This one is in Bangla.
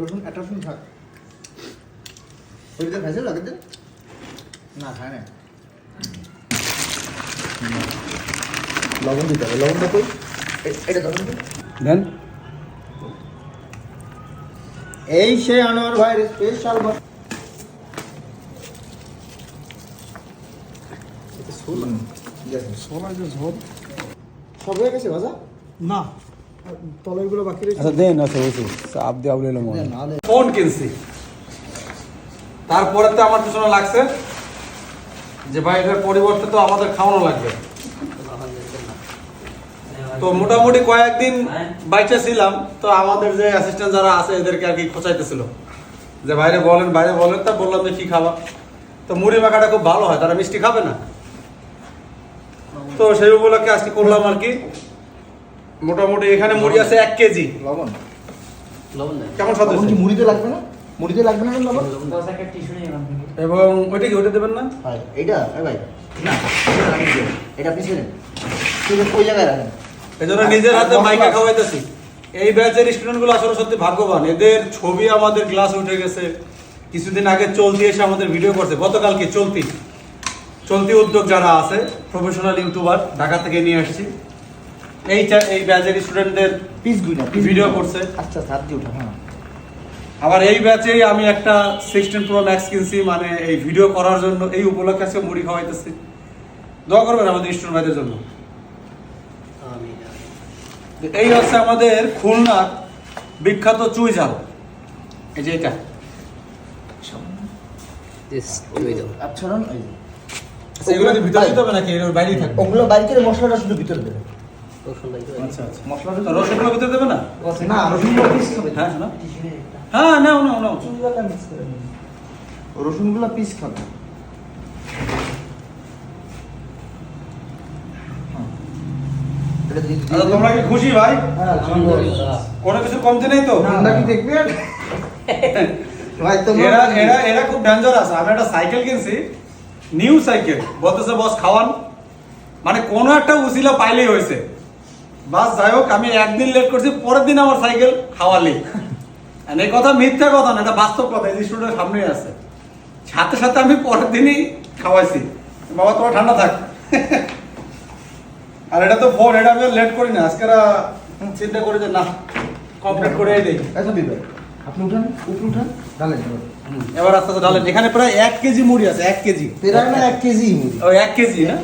রসুন একটা রসুন থাক। ভিতরে খাইছিল আগের দিন না খায় না লবণ দিতে হবে। লবণটা কই? এটা ধরুন দেন। এই সে আনোয়ার ভাইয়ের স্পেশাল ঝোল। সব হয়ে গেছে ভাজা? না। তলাইগুলো বাকি আচ্ছা দেন আচ্ছা ওসু চাপ দিয়ে আউলে এলো মনে ফোন কিনছি। তারপরে তো আমার পিছনে লাগছে যে ভাই এটার পরিবর্তে তো আমাদের খাওয়ানো লাগবে। তো মোটামুটি কয়েকদিন বাইচে ছিলাম তো আমাদের যে অ্যাসিস্ট্যান্ট যারা আছে এদেরকে আর কি খোঁচাইতেছিল। যে বাইরে বলেন বাইরে বলেন তা বললাম যে কি খাবা? তো মুড়ি মাখাটা খুব ভালো হয় তারা মিষ্টি খাবে না? তো সেই উপলক্ষে আজকে করলাম আর কি। মোটামুটি এখানে মুড়ি আছে এক কেজি। লবণ। লবণ কেমন স্বাদ লবণ কি? মুড়িতে লাগবে না? মুড়িতে লাগবে না লবণ? এবং ওইটা কি ওইটা দেবেন না? হয় এইটা এ ভাই না এটা ঠিক আছে ওই জায়গায় রাখেন। এই জন্য নিজের হাতে মাইকা খাওয়াইতেছি। এই ব্যাচের স্টুডেন্টগুলো আসলে সত্যি ভাগ্যবান। এদের ছবি আমাদের ক্লাস উঠে গেছে। কিছুদিন আগে চলতি এসে আমাদের ভিডিও করছে। গতকালকে চলতি। চলতি উদ্যোগ যারা আছে প্রফেশনাল ইউটিউবার ঢাকা থেকে নিয়ে আসছি। এই এই ব্যাচের স্টুডেন্টদের পিস গুই না পিস ভিডিও করছে। আচ্ছা হাত দিয়ে উঠা হ্যাঁ। আবার এই ব্যাচেই আমি একটা সিক্সটিন প্রো ম্যাক্স কিনছি মানে এই ভিডিও করার জন্য এই উপলক্ষে আজকে মুড়ি খাওয়াইতেছি। দোয়া করবেন আমাদের স্টুডেন্ট ভাইদের জন্য। এই হচ্ছে আমাদের খুলনার বিখ্যাত চুই ঝাল। এই যে এটা। আচ্ছা যে। এগুলো ভিতরে দিতে হবে নাকি? এর বাইরেই থাকবে। ওগুলো বাইরে মশলাটা শুধু ভিতরে দেবে। আচ্ছা আচ্ছা। মশলাটা তো রসুনগুলো ভিতরে দেবে না? না রসুনগুলো পিস খাবে হ্যাঁ শোনা। হ্যাঁ নাও নাও নাও। রসুনগুলো পিস খাবে। হ্যাঁ। দিয়ে আচ্ছা। তোমরা কি খুশি ভাই? হ্যাঁ, কোনো কিছু কমতে নেই তো? ঠান্ডা কি দেখবেন ভাই এরা এরা এরা খুব ডেঞ্জারাস আমি একটা সাইকেল কিনছি। নিউ সাইকেল বলতেছে বস খাওয়ান। মানে কোনো একটা উসিলা পাইলেই হয়েছে। বাস যাই হোক আমি একদিন লেট করছি পরের দিন আমার সাইকেল খাওয়ালি। And এই কথা মিথ্যা কথা না এটা বাস্তব কথা এই স্টুডেন্টের সামনেই আছে। সাথে সাথে আমি পরের দিনই খাওয়াইছি। বাবা তোমার ঠান্ডা থাক। আর এটা তো ফোন এটা আমি লেট করি না। আজকে চিন্তা করি যে না কমপ্লিট করে দেই। আচ্ছা বিবে আপনি উঠান উপরে উঠান ডালেন এবার। আস্তে আস্তে ঢালেন এখানে প্রায় এক কেজি মুড়ি আছে এক কেজি। প্রায় না এক কেজি মুড়ি। ও এক কেজি না?